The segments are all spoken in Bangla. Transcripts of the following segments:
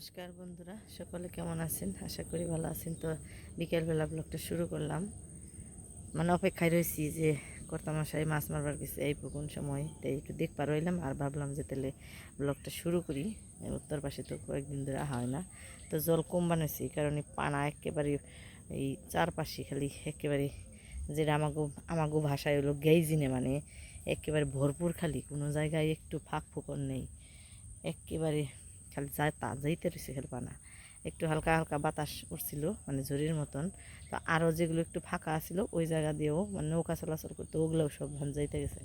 নমস্কার বন্ধুরা, সকলে কেমন আছেন? আশা করি ভালো আছেন। তো বিকেলবেলা ব্লগটা শুরু করলাম। মানে অপেক্ষায় রয়েছি যে কর্তামশাই মাছ মারবার গেছে, এই কোন সময়। তাই একটু দেখবার রইলাম আর ভাবলাম যে তাহলে ব্লগটা শুরু করি। উত্তর পাশে তো কয়েকদিন ধরে হয় না। তো জল কম বানাইছি, এই কারণে পানা একেবারে এই চারপাশে খালি একেবারে যেটা আমাগো আমাগো ভাষায় হলো গেইজিনে মানে একেবারে ভরপুর খালি। কোনো জায়গায় একটু ফাঁক ফুকর নেই। একেবারে খালি যায় তা যাইতে রয়েছে খালি পানা একটু হালকা হালকা বাতাস উঠছিল মানে ঝুড়ির মতন। তো আরও যেগুলো একটু ফাঁকা আছিল ওই জায়গা দিয়েও মানে নৌকা চলাচল করতো ওগুলোও সব ধান যাইতে গেছে।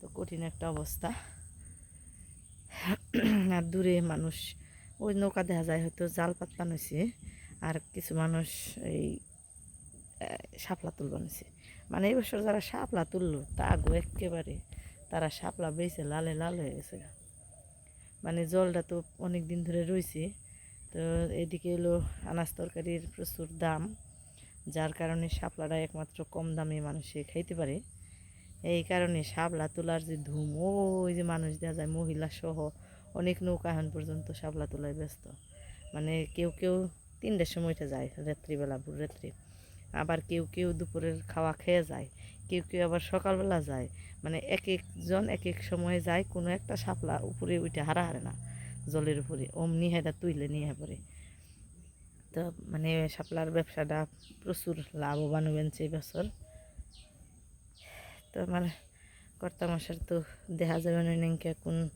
তো কঠিন একটা অবস্থা। আর দূরে মানুষ ওই নৌকা দেখা যায় হয়তো জাল পাত বানাইছে আর কিছু মানুষ এই আহ, শাপলা তুল বানাইছে মানে এই বছর যারা শাপলা তুললো তা আগো একেবারে তারা শাপলা বেছে লালে লাল হয়ে গেছে গা। মানে জলটা তো অনেক দিন ধরে রয়েছে তো এদিকে এলো আনাজ তরকারির প্রচুর দাম, যার কারণে শাপলাটা একমাত্র কম দামে মানুষে খাইতে পারে। এই কারণে শাপলা তোলার যে ধুম, ওই যে মানুষ দেখা যায় মহিলা সহ অনেক নৌকা এখন পর্যন্ত শাপলা তোলায় ব্যস্ত। মানে কেউ কেউ তিনটের সময়টা যায় রাত্রিবেলা ভোর রাত্রি। আবার কেউ কেউ দুপুরের খাওয়া খেয়ে যায়, কেউ কেউ আবার সকালবেলা যায়। মানে এক একজন এক এক সময়ে যায়, কোনো একটা সাপলা উপরে উঠে হারা হারে না, জলের উপরে, অমনি হেটা তুইলে নিয়ে পড়ে। তো মানে সাপলার ব্যবসাটা প্রচুর লাভবান হয়েছে এই বছর। তো আমার কর্তামশার তো দেখা যাবে না নাকি কোন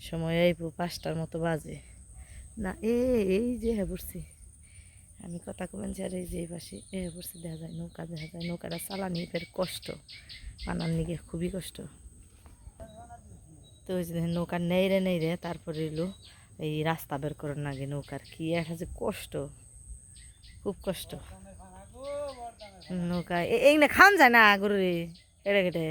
সময় আইব পাঁচটার মতো বাজে। না, এ, এই যে হ্যাঁ পড়ছি আমি কথা আর এই যে পাশে এ পড়ছি দেখা যায়, নৌকা দেখা যায়, নৌকাটা চালানি ফের কষ্ট বানার নিকে খুবই কষ্ট। তো ওই যে দেখেন, নৌকা নেই রে নেই রে তারপরে এলো এই রাস্তা বের করার নাগে নৌকার কি একটা যে কষ্ট, খুব কষ্ট। নৌকা এই না খান যায় না গরু রে এড়ে কেটে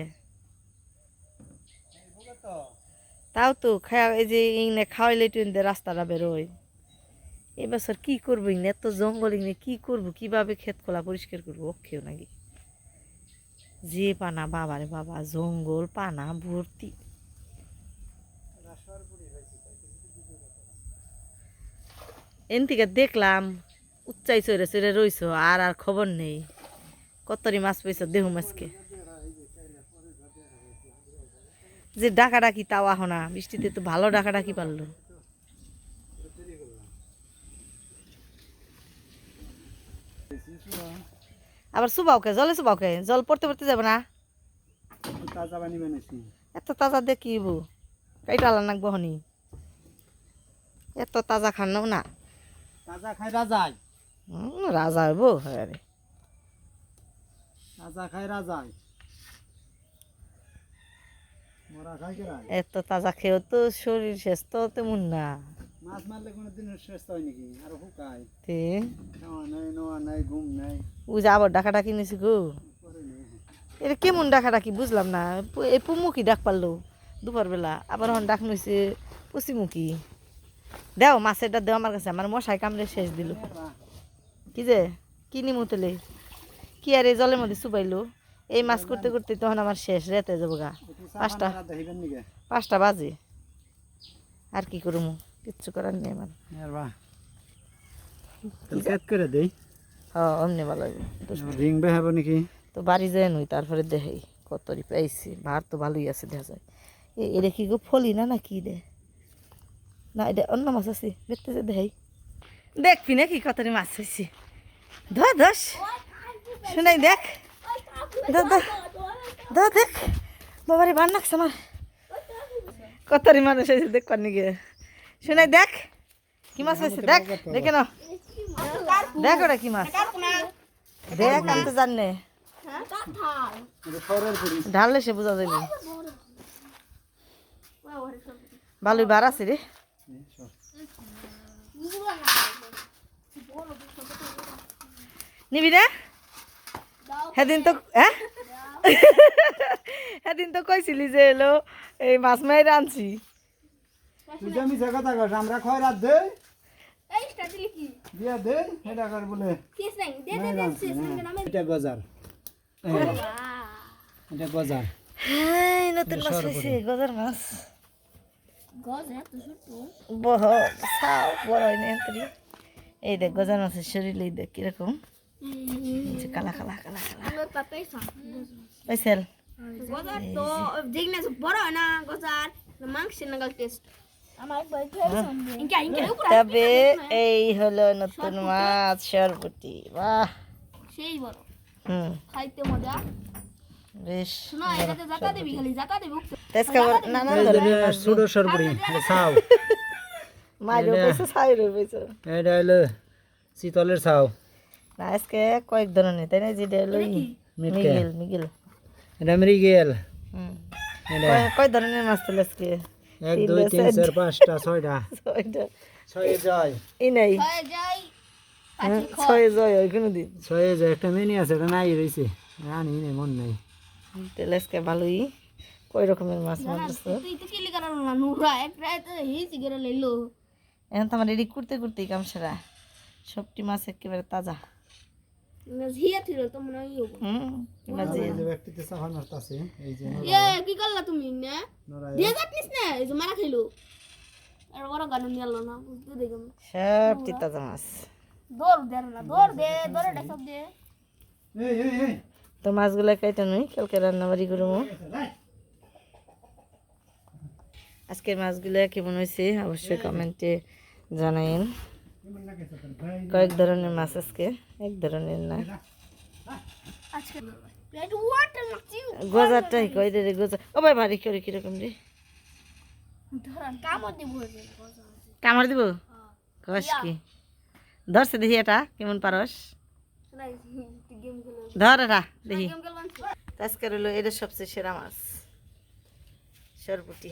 তাও তো খাওয়া এই যে এই না খাওয়াইলে টুন রাস্তাটা বেরোয় এবছর কি করব? ইনে এত জঙ্গল ইনে কি করব? কীভাবে ক্ষেত খোলা পরিষ্কার করব? অক্ষেও নাকি। যে পানা বাবারে বাবা, জঙ্গল পানা ভর্তি। এন থেকে দেখলাম, উচ্চাই চড়ে চড়ে রইছ, আর আর খবর নেই। কতরি মাছ পাইছ দেহু মাছকে। যে ডাকা ডাকি তাও আহ না, বৃষ্টিতে তো ভালো ডাকা ডাকি পারল। আবার সুবাওকে জলে সুবাওকে জল পড়তে পড়তে যাবে না। এত তাজা দেখিব কাইটালা নাকবো হনি এত তাজা খান্নাও না। তাজা খাই রাজাই রাজা হইব আরে তাজা খাই রাজাই এত তাজা খেয়েও তো শরীর স্বাস্থ্য তেমন না। মাছ মারলে কোনো দিন হয় নাকি? আর শুকায়। তে। খাওয়া নাই নোয়া নাই ঘুম নাই। ও যে আবার ডাকা ডাকি গো। এটা কেমন ডাকা ডাকি বুঝলাম না। এই পুমুখী ডাক পারল দুপুর বেলা আবার হন ডাক নইছে পশ্চিমুখী দেও মাছেরটা দেও আমার কাছে। আমার মশাই কামড়ে শেষ দিল। কি যে কি নিমু তেলে। কি আর এই জলের মধ্যে চুবাইলো। এই মাছ করতে করতে তখন আমার শেষ রেতে যাব গা পাঁচটা। পাঁচটা বাজে। আর কি করব কিচ্ছু করার নেই আমার। করে দেই। হ্যাঁ অমনি ভালো লাগবে রিং বে হবে নাকি? তো বাড়ি যায় নই তারপরে দেখাই কতরি পাইছি। ভার তো ভালোই আছে দেখা যায়। এ এটা কি গো ফলি না না কি দে না এটা অন্য মাছ আছে দেখতে যে দেখাই। দেখবি না কি কতরি মাছ হয়েছে ধর ধস শোনাই দেখ। ধর দেখ। বাবারে বার নাকছে আমার। কতরি মানুষ হয়েছে দেখ শোনাই দেখ, কি মাছ হয়েছে, দেখ, দেখে না দেখ ওটা কি মাছ। দেখ, আমি তো জানি খরের পুরি ঢাললে সে বোঝা যাবে ভালোই বার আছে রে। নিবি না। সেদিন তো হ্যাঁ? সেদিন তো কইছিলি যে এলো, এই মাছ মাইরে আনছি। তুই আমি জায়গা থাকাস আমরা খয় রাত দে দিয়া দে এটা কর বলে? এটা গজার এটা গজার হ্যাঁ নতুন মাছ হয়েছে গজার মাছ। এই দেখ গজান মাছের শরীর এই দেখ কীরকম। কালা কালা কালা কালা। আমার পাপাই খান পাইছেল গজার তো বড় না গজার মাংস নাগাল টেস্ট। তবে এই হলো নতুন মাছ সরবটি বাহ সেই বড় হুম খাইতে মজা বেশ শোনো এটাতে জাতা দেবি খালি জাতা দেবি উঠতে তেজ খাবার না না ছোট সরপুরি ছাও মাইরও পেয়েছে সাইরও পেয়েছে এটা হলো শীতলের ছাও না আজকে কয়েক ধরনের তাই না যেটা হলো ই, মিটকে। মিগেল মিগেল এটা মৃগেল কয়- কয় ধরনের মাছ তাহলে আজকে এক দুই তিন চার পাঁচটা ছয়টা। ছয়টা। ছয়ে যায়। ই নাই। ছয় জয় হয় কোনো দিন ছয়ে যায় একটা মিনি আছে এটা নাই রয়েছে। আনি নেই মন নেই। তাহলে আজকে ভালোই কয় রকমের মাছ মারতেছে? এখন তো আমার রেডি করতে করতেই কাম সেরা সবটি মাছ একেবারে তাজা। হিয়া থিল তো মনে হয় ইয়ে হুম এবার যে ব্যক্তিতে সাফার মারতাছে এই যে এ মাছ দৌড় দে না নই কালকে রান্না বাড়ি করব আজকের মাছগুলো কেমন হয়েছে অবশ্যই কমেন্টে জানাইন কয়েক ধরনের মাছ আজকে এক ধরনের না। গজারটাই কয় রে গজা? ও ভাই ভারী করে কীরকম রে? কামড় দিব দিব? কস কি? ধরছে দেখি এটা কেমন পারস? ধর এটা দেখি। আজকে রইল এটা সবচেয়ে সেরা মাছ। সরপুটি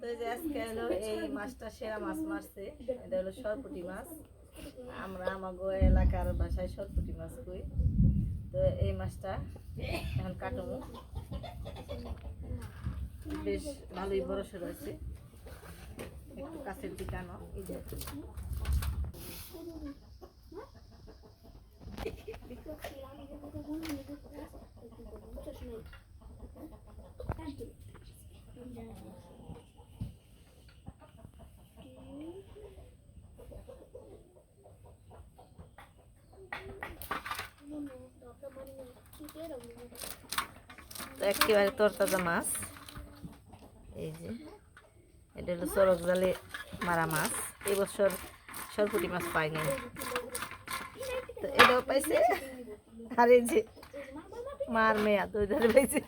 তো আজকে হলো এই মাছটা সেরা মাছ মারছে, এটা হলো সরপুটি মাছ। আমরা আমাগো এলাকার ভাষায় সরপুটি মাছ কই তো এই মাছটা এখন কাটবো। বেশ ভালোই বড় সড় আছে একটু কাছের দিকে আনো, এই যে। তো একেবারে তরতাজা মাছ। এই যে, এটা হলো চরক জালে মারা মাছ। এই বছর সরপুটি মাছ পাই নাই তো মেয়া দুই পাইছে।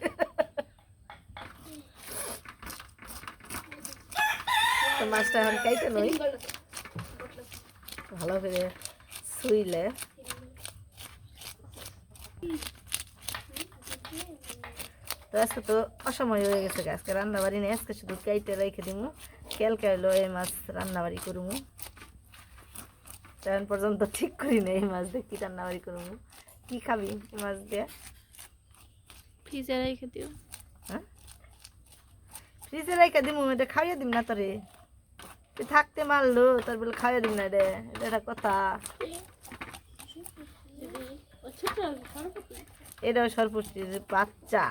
তো মাছটা এখন খাইতে নই ভালো করে শুইলে। তো আজকে তো অসময় হয়ে গেছে। আজকে রান্না বাড়ি নেই আজকে শুধু কাইটে রেখে দিব কালকে হলো এই মাছ রান্না বাড়ি করব তখন পর্যন্ত ঠিক করি না এই মাছ দিয়ে কি রান্না বাড়ি করব কি খাবি এই মাছ দিয়ে? ফ্রিজে রেখে দিও। হ্যাঁ? ফ্রিজে রেখে দিব এটা খাইয়ে দিব না তোরে। তুই থাকতে মারলো তোর বলে খাইয়ে দিব না রে। এটা একটা কথা। এটাও সরপুষ্টির বাচ্চা।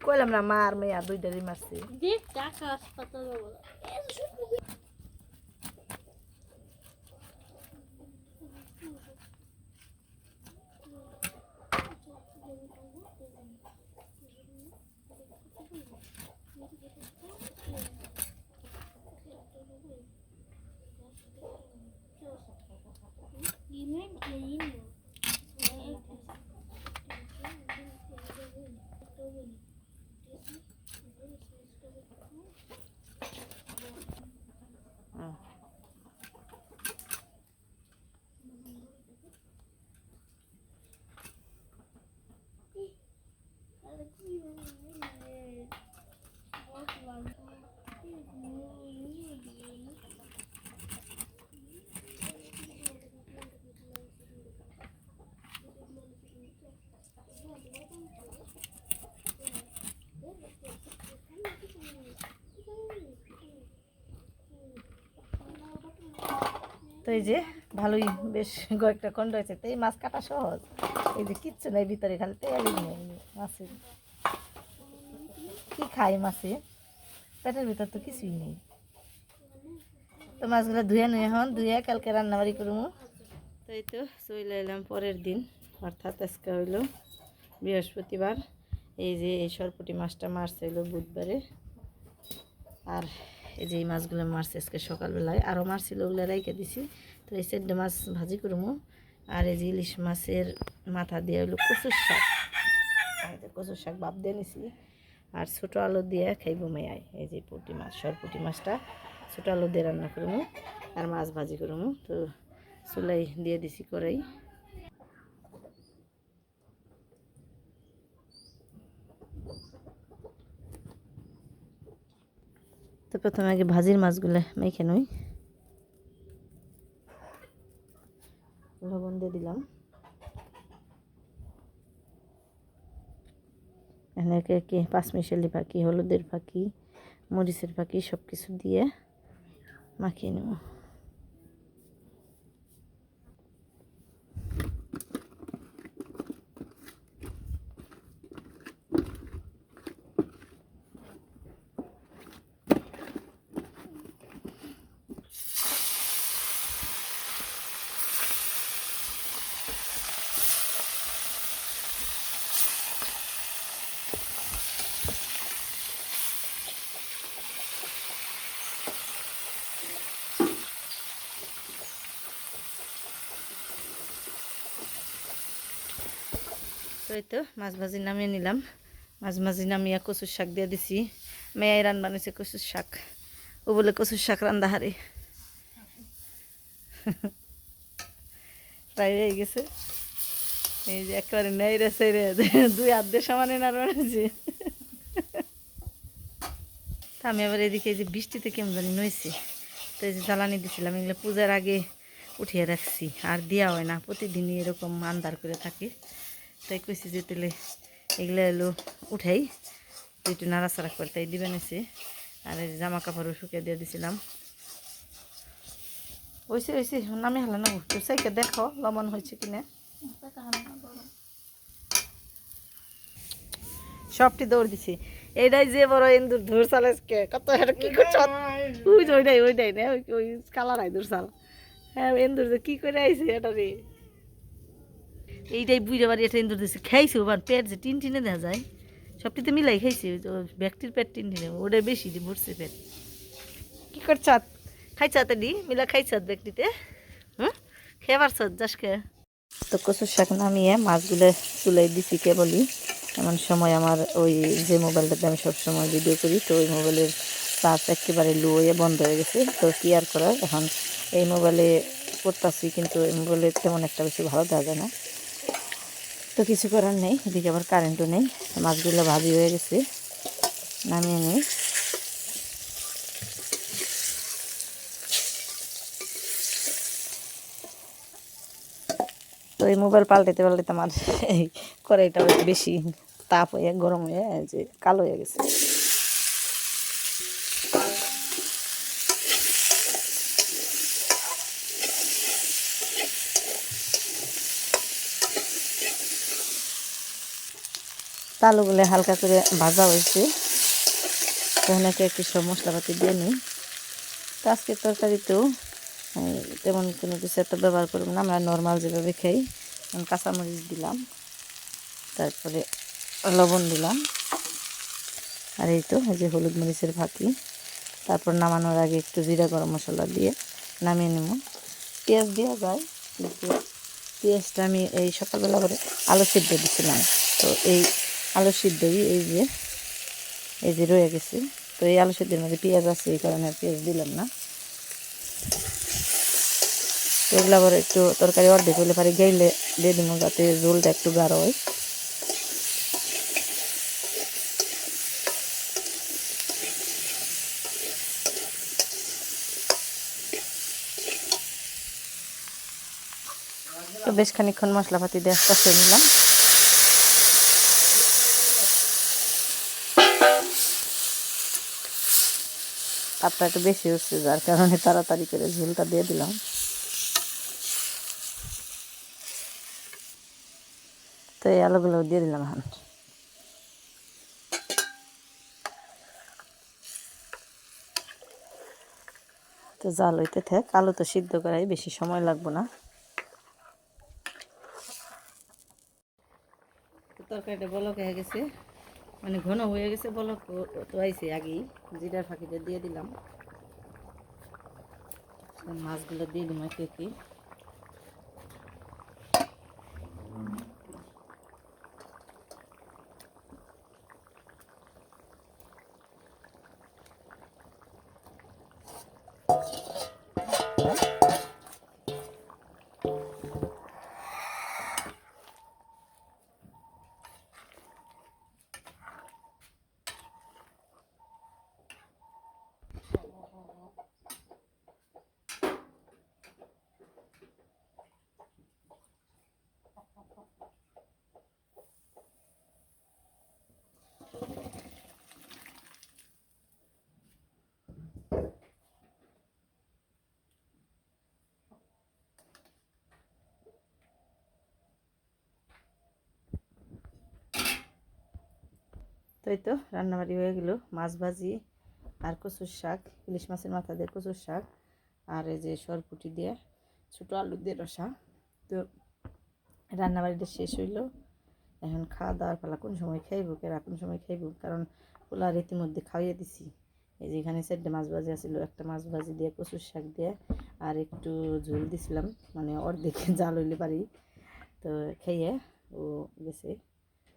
কইলাম না মার মেয়া দুইটারই মারছি দেখ টাকা এই যে ভালোই বেশ কয়েকটা খন্ড হয়েছে তো এই মাছ কাটা সহজ। এই যে কিচ্ছু নাই ভিতরে, খালি তেল নেই মাছের। কি খাই মাছে? পেটের ভিতর তো কিছুই নেই। তো মাছগুলো ধুয়ে নিয়ে এখন, ধুয়ে কালকে রান্নাবাড়ি করব। তো এই তো চলে এলাম পরের দিন। অর্থাৎ আজকে হইল বৃহস্পতিবার। এই যে এই সরপুটি মাছটা মারছে হইল বুধবারে। আর এই যে এই মাছগুলো মারছে আজকে সকালবেলায়। আরও মারছিল ওগুলো রেখে দিছি। তো এই সেদ্ধ মাছ ভাজি করব আর এই যে ইলিশ মাছের মাথা দিয়ে হলো কচুর শাক। কচুর শাক বাপ দিয়ে নিছি। আর ছোটো আলু দিয়ে খাইব মেয়াই এই যে পুঁটি মাছ সরপুটি মাছটা। ছোটো আলু দিয়ে রান্না করব আর মাছ ভাজি করব তো চুলাই দিয়ে দিছি করাই প্রথমে আগে ভাজির মাছগুলো মেখে নই। লবণ দিয়ে দিলাম। এনেকে কি পাঁচমিশালি পাখি হলুদের পাখি মরিচের পাখি সব কিছু দিয়ে মাখিয়ে নেব। তো এই তো, মাছ ভাজি নামিয়ে নিলাম। মাছ ভাজি নামিয়ে কচুর শাক দিয়ে দিছি। মেয়াই রান বানিয়েছে কচুর শাক। ও বলে কচুর শাক রান্দা হারে। প্রায় হয়ে গেছে। এই যে একেবারে নেই রে সেই রে দুই দিয়ে সমানে না বানিয়েছি তা আমি আবার এদিকে এই যে বৃষ্টিতে কেমন জানি নইছে। তো এই যে জ্বালানি দিছিলাম, এগুলো পূজার আগে উঠিয়ে রাখছি। আর দেওয়া হয় না। প্রতিদিনই এরকম আন্দার করে থাকে। তাই কইছি যে তেলে এগুলো এলো উঠাই একটু নাড়াচাড়া করে তাই দিবেন এসে। আর জামা কাপড়ও শুকিয়ে দিয়ে দিছিলাম। ওইসে ওইসে, নামে হালা না তো সাইকে দেখো লবণ হয়েছে কিনা। সবটি দৌড় দিছি। এইটাই যে বড় ইন্দুর ধর চালাইছে কত এটা কি করছ? ওই ওইটাই ওইটাই, না? ওই কালার আই দূর চাল। হ্যাঁ ইন্দুর যে কি করে আইছে এটা রে? এইটাই বুঝে বাড়ি এটা ইন্দুর দিছে। খাইছে ওবার পেট যে টিন টিনে দেখা যায় সবটিতে মিলাই খাইছে ব্যক্তির পেট টিন টিনে ওটাই বেশি দি ভরছে পেট। কি করছাত? খাইছাতে দি মিলা খাইছাত ব্যক্তিতে। হুম? খেয়ে পারছত যাসকে তো কচুর শাক নামিয়ে মাছগুলো চুলাই দিছি কেবলই। এমন সময় আমার ওই যে মোবাইলটাতে আমি সবসময় ভিডিও করি তো ওই মোবাইলের চার্জ একেবারে লো হয়ে বন্ধ হয়ে গেছে। তো কি আর করার? এখন এই মোবাইলে করতেছি কিন্তু এই মোবাইলে তেমন একটা বেশি ভালো দেখা যায় না। তো কিছু করার নেই, এদিকে আবার কারেন্টও নেই, মাছগুলো ভাবি হয়ে গেছে, নামিয়ে নেই। তো এই মোবাইল পাল্টাতে পাল্টাতে আমার কড়াইটা বেশি তাপ হয়ে, গরম হয়ে যে কালো হয়ে গেছে। তালুগুলো হালকা করে ভাজা হয়েছে। ওখানে একটু সব মশলাপাতি দিয়ে নিই। তো আজকের তরকারিতেও তেমন কোনো কিছু একটা ব্যবহার করব না, আমরা নর্মাল যেভাবে খাই কাঁচামরিচ দিলাম, তারপরে লবণ দিলাম, আর এই তো যে হলুদ মরিচের ফাঁকি তারপর নামানোর আগে একটু জিরা গরম মশলা দিয়ে নামিয়ে নেব। পেঁয়াজ দেওয়া যায়, কিন্তু পেঁয়াজটা আমি এই সকালবেলা করে আলু সিদ্ধ দিছিলাম। তো এই আলু সিদ্ধই, এই যে এই যে রয়ে গেছে। তো এই আলু সিদ্ধের মধ্যে পেঁয়াজ আছে, এই কারণে পেঁয়াজ দিলাম না। তো এগুলো আবার একটু তরকারি অর্ধেক হলে পারে গেলে দিয়ে দিব যাতে ঝোলটা একটু গাঢ় হয়। তো বেশ খানিক্ষণ মশলাপাতি দিয়ে কষে নিলাম। আপনার একটু বেশি হচ্ছে, যার কারণে তাড়াতাড়ি করে ঝোলটা দিয়ে দিলাম। তো এই আলোগুলো দিয়ে দিলাম এখন। তো জাল হইতে থাক, আলু তো সিদ্ধ করাই বেশি সময় লাগবো না। তরকারিটা বলকে হয়ে গেছে। মানে ঘন হয়ে গেছে বলক তো আইছে আগেই, জিরার ফাঁকিতে দিয়ে দিলাম। মাছগুলো দিয়ে দিলাম একে একে। এই তো রান্নাবাড়ি হয়ে গেল। মাছ ভাজি আর কচুর শাক, ইলিশ মাছের মাথা দিয়ে কচুর শাক আর এই যে সরপুটি দিয়ে ছোটো আলু দিয়ে রসা। তো রান্নাবাড়িটা শেষ হইল। এখন খাওয়া দাওয়ার পালা কোন সময় খাইব কেরা কোন সময় খাইব? কারণ পোলার ইতিমধ্যে খাইয়ে দিছি। এই যে এখানে চারটে মাছ ভাজি আছিল, একটা মাছ ভাজি দিয়ে কচুর শাক দিয়ে আর একটু ঝোল দিছিলাম মানে অর্ধেক জাল হইলে পারি। তো খেয়ে ও গেছে।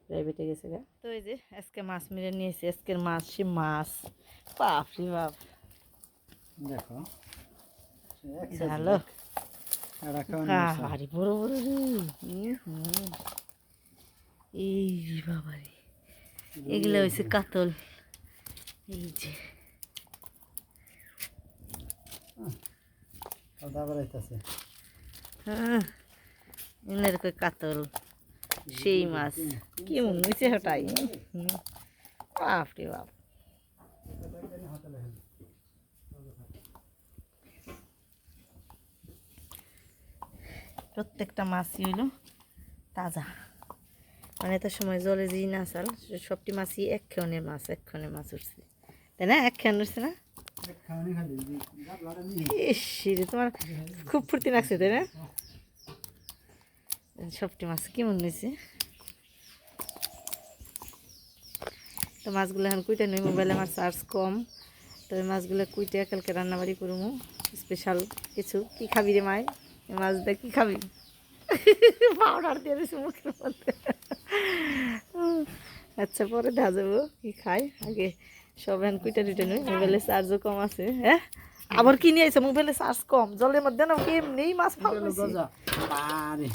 প্রাইভেটে গেছে গা তো এই যে আজকে মাছ মেরে নিয়েছি আজকের মাছ সে মাছ বাপ রে বাপ দেখো ভালো এটা কেমন ভারী বড় বড় রে হুম। এই রে বাবা রে এগুলো হয়েছে কাতল এই যে হ্যাঁ কাতল সেই মাছ। কি মন হয়েছে হটাই হুম। বাপ রে বাপ। প্রত্যেকটা মাছই হইল তাজা। মানে তো সময় জলে যেই না চাল সবটি মাছই এক ক্ষণের মাছ এক ক্ষণের মাছ উঠছে তাই না? এক ক্ষণ উঠছে না ইস তোমার খুব ফুর্তি লাগছে তাই না? সবটি মাছ কেমন হয়েছে? তো মাছগুলো এখন কুইটা নই, মোবাইলে আমার চার্জ কম। তো এই মাছগুলো কুইটে কালকে রান্নাবাড়ি করব স্পেশাল কিছু। কি খাবি রে মায় এই মাছটা কি খাবি? পাউডার দিয়ে দিয়েছি মুখের মধ্যে। আচ্ছা পরে দেখা যাব কি খাই? আগে সব এখন কুইটা টুইটা নই, মোবাইলে চার্জও কম আছে। হ্যাঁ? আবার কি নিয়ে আইছে, মোবাইলে চার্জ কম। জলের মধ্যে না এমনি মাছ আরে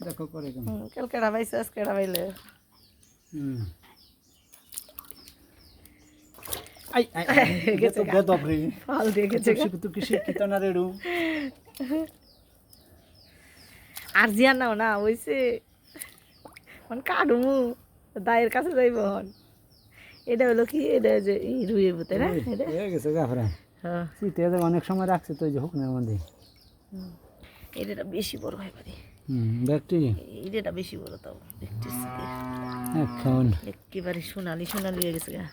দেখো করে কেমন? কালকে রাবাইছে আজকে রাবাইলে হুম। আই আই গেছে ফাল দিয়ে গেছে গা। তুই কি শিক্ষিত রেডু আর জিয়া নাও না ওইছে। মানে কাটুমু দায়ের কাছে যাইব হন। এটা হলো কি এটা যে ই রুইয়ে বুতে না? এটা? হয়ে গেছে গাফরা হ্যাঁ। শীতে তো অনেক সময় রাখছে তো যে হুকনের মধ্যে। এটা বেশি বড় হয় পারি ব্যাগটি এটা বেশি বড় তাও এখন একেবারে সোনালি সোনালি হয়ে গেছে গা।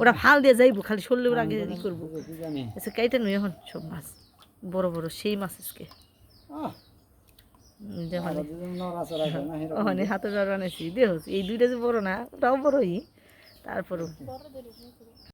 ওরা ফাল দিয়ে যাইবো খালি সরলে ওরা আগে ই করব। আচ্ছা কাইটা নই এখন? সব মাছ। বড় বড় সেই মাছ আজকে। আহ! উম, দেখো আরও দুজন নড়াচড়া করে না এরকম। ওখানে হাতে জ্বর বানাইছি দেহ এই দুইটা যে বড় না ওটাও বড়ই। তারপরও।